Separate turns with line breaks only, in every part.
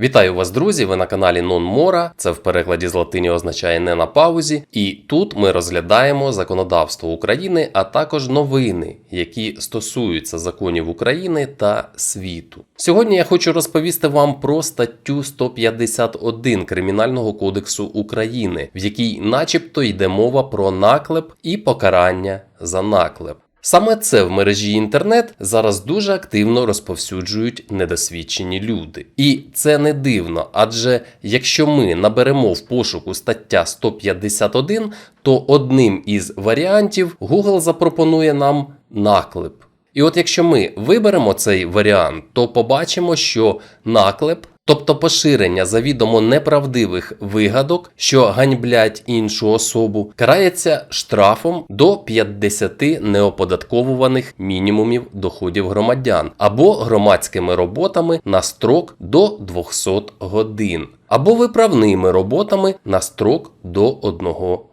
Вітаю вас, друзі! Ви на каналі Mora. Це в перекладі з латині означає не на паузі. І тут ми розглядаємо законодавство України, а також новини, які стосуються законів України та світу. Сьогодні я хочу розповісти вам про статтю 151 Кримінального кодексу України, в якій, начебто, йде мова про наклеп і покарання за наклеп. Саме це в мережі інтернет зараз дуже активно розповсюджують недосвідчені люди. І це не дивно, адже якщо ми наберемо в пошуку стаття 151, то одним із варіантів Google запропонує нам наклеп. І от якщо ми виберемо цей варіант, то побачимо, що наклеп, тобто поширення завідомо неправдивих вигадок, що ганьблять іншу особу, карається штрафом до 50 неоподатковуваних мінімумів доходів громадян або громадськими роботами на строк до 200 годин, або виправними роботами на строк до 1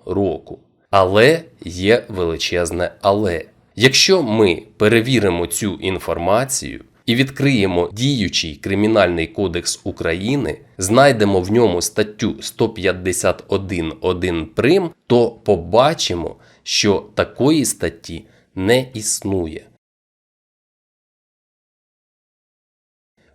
року. Але є величезне але. Якщо ми перевіримо цю інформацію і відкриємо діючий Кримінальний кодекс України, знайдемо в ньому статтю 151.1 прим, то побачимо, що такої статті не існує.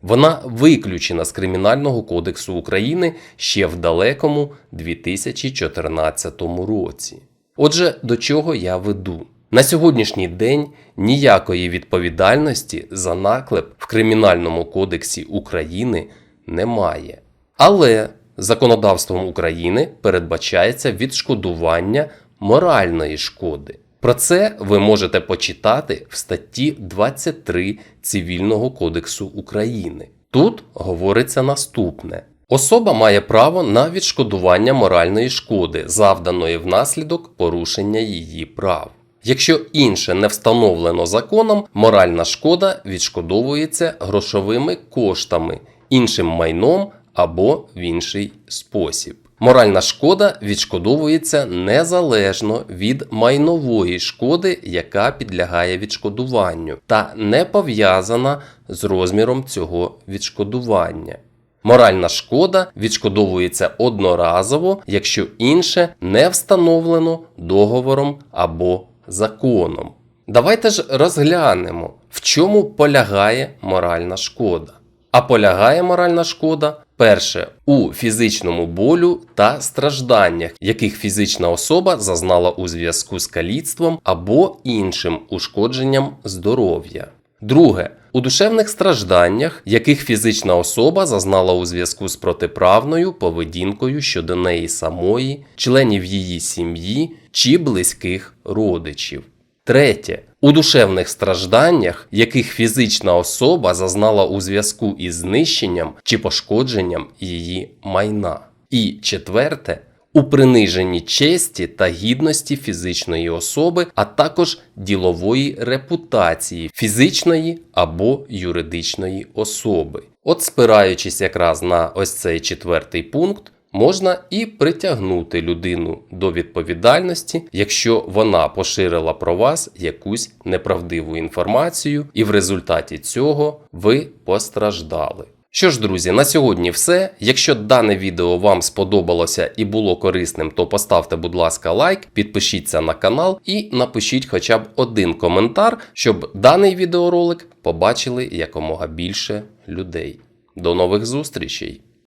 Вона виключена з Кримінального кодексу України ще в далекому 2014 році. Отже, до чого я веду? На сьогоднішній день ніякої відповідальності за наклеп в Кримінальному кодексі України немає. Але законодавством України передбачається відшкодування моральної шкоди. Про це ви можете почитати в статті 23 Цивільного кодексу України. Тут говориться наступне: особа має право на відшкодування моральної шкоди, завданої внаслідок порушення її прав. Якщо інше не встановлено законом, моральна шкода відшкодовується грошовими коштами, іншим майном або в інший спосіб. Моральна шкода відшкодовується незалежно від майнової шкоди, яка підлягає відшкодуванню, та не пов'язана з розміром цього відшкодування. Моральна шкода відшкодовується одноразово, якщо інше не встановлено договором або законом. Давайте ж розглянемо, в чому полягає моральна шкода. А полягає моральна шкода перше у фізичному болю та стражданнях, яких фізична особа зазнала у зв'язку з каліцтвом або іншим ушкодженням здоров'я. Друге у душевних стражданнях, яких фізична особа зазнала у зв'язку з протиправною поведінкою щодо неї самої, членів її сім'ї чи близьких родичів. Третє. У душевних стражданнях, яких фізична особа зазнала у зв'язку із знищенням чи пошкодженням її майна. І четверте. У приниженні честі та гідності фізичної особи, а також ділової репутації фізичної або юридичної особи. От, спираючись якраз на ось цей четвертий пункт, можна і притягнути людину до відповідальності, якщо вона поширила про вас якусь неправдиву інформацію, і в результаті цього ви постраждали. Що ж, друзі, на сьогодні все. Якщо дане відео вам сподобалося і було корисним, то поставте, будь ласка, лайк, підпишіться на канал і напишіть хоча б один коментар, щоб даний відеоролик побачили якомога більше людей. До нових зустрічей!